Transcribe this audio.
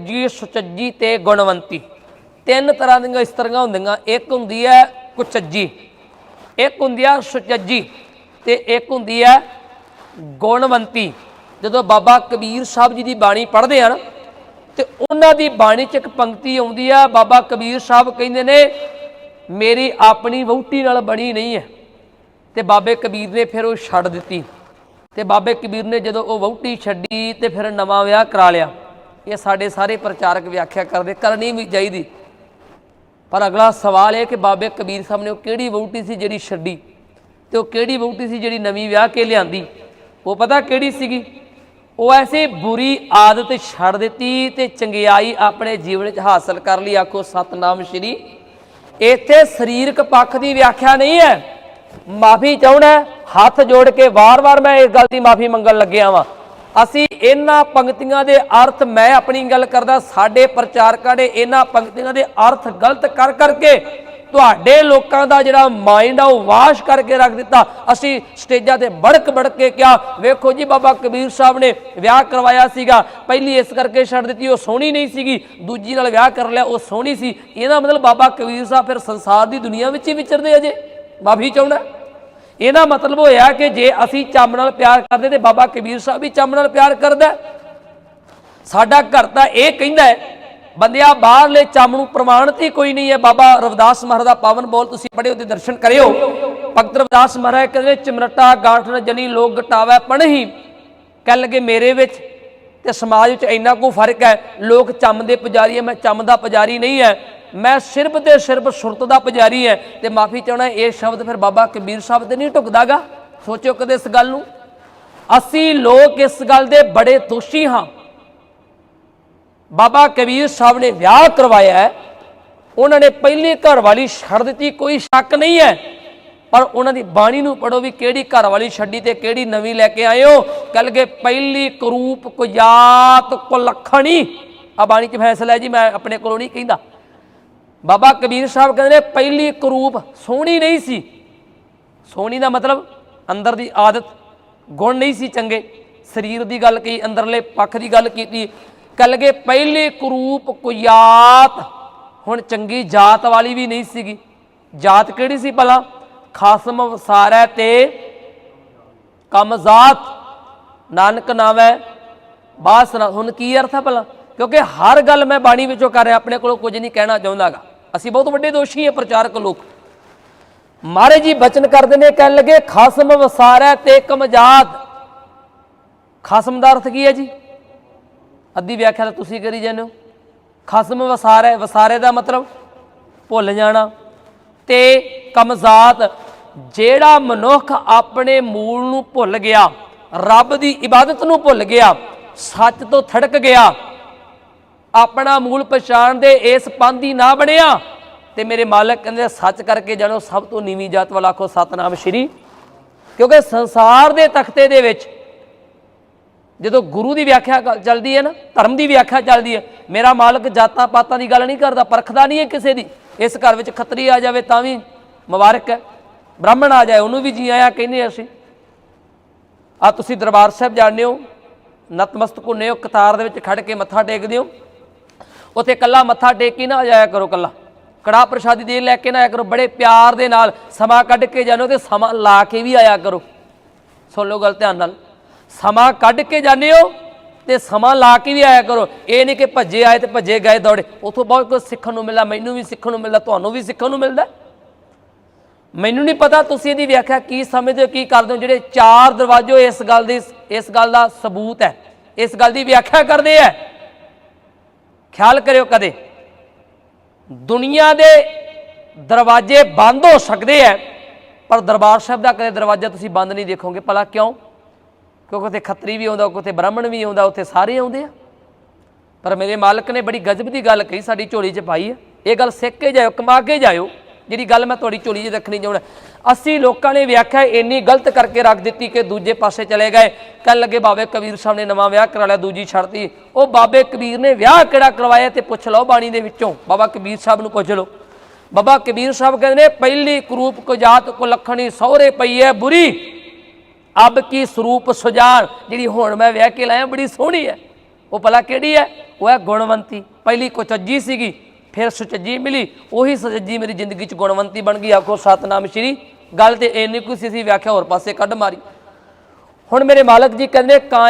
ਜੀ ਸੁਚੱਜੀ ਤੇ ਗੁਣਵੰਤੀ। ਤਿੰਨ ਤਰ੍ਹਾਂ ਦੀਆਂ ਇਸਤਰੀਆਂ ਹੁੰਦੀਆਂ। ਇੱਕ ਹੁੰਦੀ ਹੈ ਕੁਚੱਜੀ। ਇੱਕ ਹੁੰਦੀ ਹੈ ਸੁਚੱਜੀ ਤੇ ਇੱਕ ਹੁੰਦੀ ਹੈ ਗੁਣਵੰਤੀ। ਜਦੋਂ ਬਾਬਾ ਕਬੀਰ ਸਾਹਿਬ ਜੀ ਦੀ ਬਾਣੀ ਪੜ੍ਹਦੇ ਆ ਨਾ, ਤੇ ਉਹਨਾਂ ਦੀ ਬਾਣੀ 'ਚ ਇੱਕ ਪੰਕਤੀ ਆਉਂਦੀ ਆ। ਬਾਬਾ ਕਬੀਰ ਸਾਹਿਬ ਕਹਿੰਦੇ ਨੇ, ਮੇਰੀ ਆਪਣੀ ਵਹੁਟੀ ਨਾਲ ਬਣੀ ਨਹੀਂ ਹੈ। ਤੇ ਬਾਬੇ ਕਬੀਰ ਨੇ ਫਿਰ ਉਹ ਛੱਡ ਦਿੱਤੀ। ਤੇ ਬਾਬੇ ਕਬੀਰ ਨੇ ਜਦੋਂ ਉਹ ਵਹੁਟੀ ਛੱਡੀ, ਤੇ ਫਿਰ ਨਵਾਂ ਵਿਆਹ ਕਰਾ ਲਿਆ। ਇਹ ਸਾਡੇ ਸਾਰੇ ਪ੍ਰਚਾਰਕ ਵਿਆਖਿਆ ਕਰਦੇ ਕਰਨੀ ਵੀ ਚਾਹੀਦੀ ਪਰ ਅਗਲਾ ਸਵਾਲ ਇਹ ਕਿ ਬਾਬੇ ਕਬੀਰ ਸਾਹਿਬ ਨੇ ਉਹ ਕਿਹੜੀ ਵਹੁਟੀ ਸੀ ਜਿਹੜੀ ਛੱਡੀ? ਤੇ ਉਹ ਕਿਹੜੀ ਵਹੁਟੀ ਸੀ ਜਿਹੜੀ ਨਵੀਂ ਵਿਆਹ ਕੇ ਲਿਆਂਦੀ? ਉਹ ਪਤਾ ਕਿਹੜੀ ਸੀਗੀ? ਉਹ ਐਸੀ ਬੁਰੀ ਆਦਤ ਛੱਡ ਦਿੱਤੀ ਤੇ ਚੰਗਿਆਈ ਆਪਣੇ ਜੀਵਨ ਵਿੱਚ ਹਾਸਲ ਕਰ ਲਈ। ਆਖੋ, ਸਤਨਾਮ ਸ਼੍ਰੀ। ਇੱਥੇ ਸਰੀਰਕ ਪੱਖ ਦੀ ਵਿਆਖਿਆ ਨਹੀਂ ਹੈ। ਮਾਫੀ ਚਾਹਣਾ ਹੱਥ ਜੋੜ ਕੇ ਵਾਰ-ਵਾਰ ਮੈਂ ਇਸ ਗੱਲ ਦੀ ਮਾਫੀ ਮੰਗਣ ਲੱਗਿਆ ਵਾਂ। ਅਸੀਂ ਇਹਨਾਂ ਪੰਕਤੀਆਂ ਦੇ ਅਰਥ, ਮੈਂ ਆਪਣੀ ਗੱਲ ਕਰਦਾ, ਸਾਡੇ ਪ੍ਰਚਾਰਕਾਂ ਨੇ ਇਹਨਾਂ ਪੰਕਤੀਆਂ ਦੇ ਅਰਥ ਗਲਤ ਕਰ ਕਰਕੇ ਤੁਹਾਡੇ ਲੋਕਾਂ ਦਾ ਜਿਹੜਾ ਮਾਈਂਡ ਆ, ਉਹ ਵਾਸ਼ ਕਰਕੇ ਰੱਖ ਦਿੱਤਾ। ਅਸੀਂ ਸਟੇਜਾਂ ਤੇ ਬੜਕ ਬੜਕ ਕੇ ਕਿਹਾ, ਵੇਖੋ ਜੀ ਬਾਬਾ ਕਬੀਰ ਸਾਹਿਬ ਨੇ ਵਿਆਹ ਕਰਵਾਇਆ ਸੀਗਾ। ਪਹਿਲੀ ਇਸ ਕਰਕੇ ਛੱਡ ਦਿੱਤੀ, ਉਹ ਸੋਹਣੀ ਨਹੀਂ ਸੀਗੀ। ਦੂਜੀ ਨਾਲ ਵਿਆਹ ਕਰ ਲਿਆ, ਉਹ ਸੋਹਣੀ ਸੀ। ਇਹਦਾ ਮਤਲਬ ਬਾਬਾ ਕਬੀਰ ਸਾਹਿਬ ਫਿਰ ਸੰਸਾਰ ਦੀ ਦੁਨੀਆ ਵਿੱਚ ਹੀ ਵਿਚਰਦੇ ਅਜੇ ਮਾਫੀ ਚਾਹੁੰਦਾ। ਇਹਦਾ ਮਤਲਬ ਹੋਇਆ ਕਿ ਜੇ ਅਸੀਂ ਚੰਮ ਨਾਲ ਪਿਆਰ ਕਰਦੇ ਤੇ ਬਾਬਾ ਕਬੀਰ ਸਾਹਿਬ ਵੀ ਚੰਮ ਨਾਲ ਪਿਆਰ ਕਰਦਾ ਸਾਡਾ ਘਰ ਤਾਂ ਇਹ ਕਹਿੰਦਾ ਹੈ, ਬੰਦਿਆ, ਬਾਹਰਲੇ ਚੰਮ ਨੂੰ ਪ੍ਰਮਾਣਿਤ ਹੀ ਕੋਈ ਨਹੀਂ ਹੈ। ਬਾਬਾ ਰਵਿਦਾਸ ਮਹਾਰਾਜ ਦਾ ਪਾਵਨ ਬੋਲ ਤੁਸੀਂ ਪੜ੍ਹੇ, ਉਹਦੇ ਦਰਸ਼ਨ ਕਰਿਓ। ਭਗਤ ਰਵਿਦਾਸ ਮਹਾਰਾਜ ਕਹਿੰਦੇ, ਚਿਮਰਟਾ ਗਾਠਨ ਜਨੀ ਲੋਕ ਗਟਾਵੇ ਪਣਹੀ ਕਹਿ ਲਗੇ, ਮੇਰੇ ਵਿੱਚ ਤੇ ਸਮਾਜ ਵਿੱਚ ਇੰਨਾ ਕੋ ਫ਼ਰਕ ਹੈ, ਲੋਕ ਚੰਮ ਦੇ ਪੁਜਾਰੀ ਹੈ, ਮੈਂ ਚੰਮ ਦਾ ਪੁਜਾਰੀ ਨਹੀਂ ਹੈ। ਮੈਂ ਸਿਰਫ ਤੇ ਸਿਰਫ ਸੁਰਤ ਦਾ ਪੁਜਾਰੀ ਹੈ ਤੇ ਮਾਫੀ ਚਾਹਣਾ ਇਹ ਸ਼ਬਦ ਫਿਰ ਬਾਬਾ ਕਬੀਰ ਸਾਹਿਬ ਤੇ ਨਹੀਂ ਢੁਕਦਾਗਾ। ਸੋਚਿਓ ਕਦੇ ਇਸ ਗੱਲ ਨੂੰ। ਅਸੀਂ ਲੋਕ ਇਸ ਗੱਲ ਦੇ ਬੜੇ ਦੋਸ਼ੀ ਹਾਂ। ਬਾਬਾ ਕਬੀਰ ਸਾਹਿਬ ਨੇ ਵਿਆਹ ਕਰਵਾਇਆ ਹੈ ਉਹਨਾਂ ਨੇ ਪਹਿਲੀ ਘਰ ਵਾਲੀ ਛੱਡ ਦਿੱਤੀ, ਕੋਈ ਸ਼ੱਕ ਨਹੀਂ ਹੈ ਪਰ ਉਹਨਾਂ ਦੀ ਬਾਣੀ ਨੂੰ ਪੜੋ ਵੀ ਕਿਹੜੀ ਘਰ ਵਾਲੀ ਛੱਡੀ ਤੇ ਕਿਹੜੀ ਨਵੀਂ ਲੈ ਕੇ ਆਇਓ। ਕੱਲ ਕੇ ਪਹਿਲੀ ਕਰੂਪ ਕੁਜਾਤ ਕੁਲਖਣੀ। ਆ ਬਾਣੀ 'ਚ ਫੈਸਲਾ ਹੈ ਜੀ, ਮੈਂ ਆਪਣੇ ਕੋਲੋਂ ਨਹੀਂ ਕਹਿੰਦਾ। ਬਾਬਾ ਕਬੀਰ ਸਾਹਿਬ ਕਹਿੰਦੇ ਨੇ ਪਹਿਲੀ ਕਰੂਪ ਸੋਹਣੀ ਨਹੀਂ ਸੀ। ਸੋਹਣੀ ਦਾ ਮਤਲਬ ਅੰਦਰ ਦੀ ਆਦਤ, ਗੁਣ ਨਹੀਂ ਸੀ ਚੰਗੇ। ਸਰੀਰ ਦੀ ਗੱਲ ਕੀ ਅੰਦਰਲੇ ਪੱਖ ਦੀ ਗੱਲ ਕੀਤੀ। ਕਲਗੇ ਪਹਿਲੇ ਕਰੂਪ ਕੁਯਾਤ ਹੁਣ ਚੰਗੀ ਜਾਤ ਵਾਲੀ ਵੀ ਨਹੀਂ ਸੀਗੀ। ਜਾਤ ਕਿਹੜੀ ਸੀ ਭਲਾ? ਖਾਸਮ ਵਸਾਰੈ ਤੇ ਕਮਜ਼ਾਤ ਨਾਨਕ ਨਾਮੈ ਬਾਸ ਹੁਣ ਕੀ ਅਰਥ ਹੈ ਭਲਾ? ਕਿਉਂਕਿ ਹਰ ਗੱਲ ਮੈਂ ਬਾਣੀ ਵਿੱਚੋਂ ਕਰ ਰਿਹਾ, ਆਪਣੇ ਕੋਲੋਂ ਕੁਝ ਨਹੀਂ ਕਹਿਣਾ ਚਾਹੁੰਦਾਗਾ ਅਸੀਂ ਬਹੁਤ ਵੱਡੇ ਦੋਸ਼ੀ ਹਾਂ ਪ੍ਰਚਾਰਕ ਲੋਕ। ਮਹਾਰਾਜ ਜੀ ਬਚਨ ਕਰਦੇ ਨੇ, ਕਹਿਣ ਲੱਗੇ, ਖਸਮ ਵਸਾਰੈ ਤੇ ਕਮਜਾਤ ਖਸਮ ਦਾ ਅਰਥ ਕੀ ਹੈ ਜੀ? ਅੱਧੀ ਵਿਆਖਿਆ ਤਾਂ ਤੁਸੀਂ ਕਰੀ ਜਾਂਦੇ ਹੋ। ਖਸਮ ਵਸਾਰੈ, ਵਸਾਰੇ ਦਾ ਮਤਲਬ ਭੁੱਲ ਜਾਣਾ। ਤੇ ਕਮਜ਼ਾਤ ਜਿਹੜਾ ਮਨੁੱਖ ਆਪਣੇ ਮੂਲ ਨੂੰ ਭੁੱਲ ਗਿਆ, ਰੱਬ ਦੀ ਇਬਾਦਤ ਨੂੰ ਭੁੱਲ ਗਿਆ, ਸੱਚ ਤੋਂ ਥੜਕ ਗਿਆ ਆਪਣਾ ਮੂਲ ਪਛਾਣ ਦੇ ਇਸ ਪੰਥੀ ਨਾ ਬਣਿਆ। ਤੇ ਮੇਰੇ ਮਾਲਕ ਕਹਿੰਦੇ, ਸੱਚ ਕਰਕੇ ਜਾਣੋ, ਸਭ ਤੋਂ ਨੀਵੀਂ ਜਾਤ ਵਾਲਾ ਆਖੋ, ਸਤਨਾਮ ਸ਼੍ਰੀ। ਕਿਉਂਕਿ ਸੰਸਾਰ ਦੇ ਤਖਤੇ ਦੇ ਵਿੱਚ ਜਦੋਂ ਗੁਰੂ ਦੀ ਵਿਆਖਿਆ ਗੱਲ ਚੱਲਦੀ ਹੈ ਨਾ, ਧਰਮ ਦੀ ਵਿਆਖਿਆ ਚੱਲਦੀ ਹੈ, ਮੇਰਾ ਮਾਲਕ ਜਾਤਾਂ ਪਾਤਾਂ ਦੀ ਗੱਲ ਨਹੀਂ ਕਰਦਾ, ਪਰਖਦਾ ਨਹੀਂ ਹੈ ਕਿਸੇ ਦੀ। ਇਸ ਘਰ ਵਿੱਚ ਖੱਤਰੀ ਆ ਜਾਵੇ ਤਾਂ ਵੀ ਮੁਬਾਰਕ ਹੈ, ਬ੍ਰਾਹਮਣ ਆ ਜਾਏ, ਉਹਨੂੰ ਵੀ ਜੀ ਆਇਆ ਕਹਿੰਦੇ ਅਸੀਂ। ਆ ਤੁਸੀਂ ਦਰਬਾਰ ਸਾਹਿਬ ਜਾਣਦੇ ਹੋ, ਨਤਮਸਤਕ ਹੁੰਨੇ ਹੋ, ਕਤਾਰ ਦੇ ਵਿੱਚ ਖੜ ਕੇ ਮੱਥਾ ਟੇਕਦੇ ਹੋ। ਉੱਥੇ ਕੱਲਾ ਮੱਥਾ ਟੇਕ ਕੇ ਨਾ ਜਾਇਆ ਕਰੋ ਕੱਲਾ ਕੜਾ ਪ੍ਰਸ਼ਾਦੀ ਦੇ ਲੈ ਕੇ ਨਾ ਆਇਆ ਕਰੋ, ਬੜੇ ਪਿਆਰ ਦੇ ਨਾਲ ਸਮਾਂ ਕੱਢ ਕੇ ਜਾਣੋ ਤੇ ਸਮਾਂ ਲਾ ਕੇ ਵੀ ਆਇਆ ਕਰੋ। ਸੁਣ ਲਓ ਗੱਲ ਧਿਆਨ ਨਾਲ। ਸਮਾਂ ਕੱਢ ਕੇ ਜਾਂਦੇ ਹੋ ਤੇ ਸਮਾਂ ਲਾ ਕੇ ਵੀ ਆਇਆ ਕਰੋ। ਇਹ ਨਹੀਂ ਕਿ ਭੱਜੇ ਆਏ ਤੇ ਭੱਜੇ ਗਏ ਦੌੜੇ। ਉਥੋਂ ਬਹੁਤ ਕੁਝ ਸਿੱਖਣ ਨੂੰ ਮਿਲਦਾ, ਮੈਨੂੰ ਵੀ ਸਿੱਖਣ ਨੂੰ ਮਿਲਦਾ, ਤੁਹਾਨੂੰ ਵੀ ਸਿੱਖਣ ਨੂੰ ਮਿਲਦਾ। ਮੈਨੂੰ ਨਹੀਂ ਪਤਾ ਤੁਸੀਂ ਇਹਦੀ ਵਿਆਖਿਆ ਕੀ ਸਮਝਦੇ ਹੋ, ਕੀ ਕਰਦੇ ਹੋ, ਜਿਹੜੇ ਚਾਰ ਦਰਵਾਜ਼ੇ ਇਸ ਗੱਲ ਦੀ, ਇਸ ਗੱਲ ਦਾ ਸਬੂਤ ਹੈ। ਇਸ ਗੱਲ ਦੀ ਵਿਆਖਿਆ ਕਰਦੇ ਆ। ਖਿਆਲ ਕਰਿਓ ਕਦੇ। ਦੁਨੀਆ ਦੇ ਦਰਵਾਜ਼ੇ ਬੰਦ ਹੋ ਸਕਦੇ ਆ ਪਰ ਦਰਬਾਰ ਸਾਹਿਬ ਦਾ ਕਦੇ ਦਰਵਾਜ਼ਾ ਤੁਸੀਂ ਬੰਦ ਨਹੀਂ ਦੇਖੋਗੇ। ਭਲਾ ਕਿਉਂ? ਕਿਉਂਕਿ ਉੱਥੇ ਖੱਤਰੀ ਵੀ ਆਉਂਦਾ, ਉੱਥੇ ਬ੍ਰਾਹਮਣ ਵੀ ਆਉਂਦਾ, ਉੱਥੇ ਸਾਰੇ ਆਉਂਦੇ ਆ। ਪਰ ਮੇਰੇ ਮਾਲਕ ਨੇ ਬੜੀ ਗਜ਼ਬ ਦੀ ਗੱਲ ਕਹੀ, ਸਾਡੀ ਝੋਲੀ 'ਚ ਪਾਈ ਹੈ ਇਹ ਗੱਲ ਸਿੱਖ ਕੇ ਜਾਇਓ, ਕਮਾ ਕੇ ਜਾਇਓ। ਜਿਹੜੀ ਗੱਲ ਮੈਂ ਤੁਹਾਡੀ ਝੋਲੀ 'ਚ ਰੱਖਣੀ ਚਾਹੁੰਦਾ ਅਸੀਂ ਲੋਕਾਂ ਨੇ ਵਿਆਖਿਆ ਇੰਨੀ ਗਲਤ ਕਰਕੇ ਰੱਖ ਦਿੱਤੀ ਕਿ ਦੂਜੇ ਪਾਸੇ ਚਲੇ ਗਏ। ਕਹਿਣ ਲੱਗੇ ਬਾਬੇ ਕਬੀਰ ਸਾਹਿਬ ਨੇ ਨਵਾਂ ਵਿਆਹ ਕਰਾ ਲਿਆ, ਦੂਜੀ ਛੱਡਤੀ ਉਹ ਬਾਬੇ ਕਬੀਰ ਨੇ ਵਿਆਹ ਕਿਹੜਾ ਕਰਵਾਇਆ ਤੇ ਪੁੱਛ ਲਓ ਬਾਣੀ ਦੇ ਵਿੱਚੋਂ। ਬਾਬਾ ਕਬੀਰ ਸਾਹਿਬ ਨੂੰ ਪੁੱਛ ਲਓ। ਬਾਬਾ ਕਬੀਰ ਸਾਹਿਬ ਕਹਿੰਦੇ ਨੇ, ਪਹਿਲੀ ਕਰੂਪ ਕੋ ਜਾਤ ਕੋ ਲਖਣੀ ਸਹੁਰੇ ਪਈ ਹੈ ਬੁਰੀ। ਅਬ ਕੀ ਸਰੂਪ ਸੁਜਾਨ। ਜਿਹੜੀ ਹੁਣ ਮੈਂ ਵਿਆਹ ਕੇ ਲਾਇਆ, ਬੜੀ ਸੋਹਣੀ ਹੈ। ਉਹ ਭਲਾ ਕਿਹੜੀ ਹੈ? ਉਹ ਹੈ ਗੁਣਵੰਤੀ। ਪਹਿਲੀ ਕੁਚੱਜੀ ਸੀਗੀ। ਫਿਰ ਸੁਚੱਜੀ ਮਿਲੀ, ਉਹੀ ਸੁਚੱਜੀ ਮੇਰੀ ਜ਼ਿੰਦਗੀ ਚ ਗੁਣਵੰਤੀ ਬਣ ਗਈ। ਆਖੋ, ਸਤਨਾਮ ਸ਼੍ਰੀ। ਗੱਲ ਤੇ ਇੰਨੀ ਕੁ ਸੀ ਸੀ ਵਿਆਖਿਆ ਹੋਰ ਪਾਸੇ ਕੱਢ ਮਾਰੀ। ਹੁਣ ਮੇਰੇ ਮਾਲਕ ਜੀ ਕਹਿੰਦੇ ਕਾਂ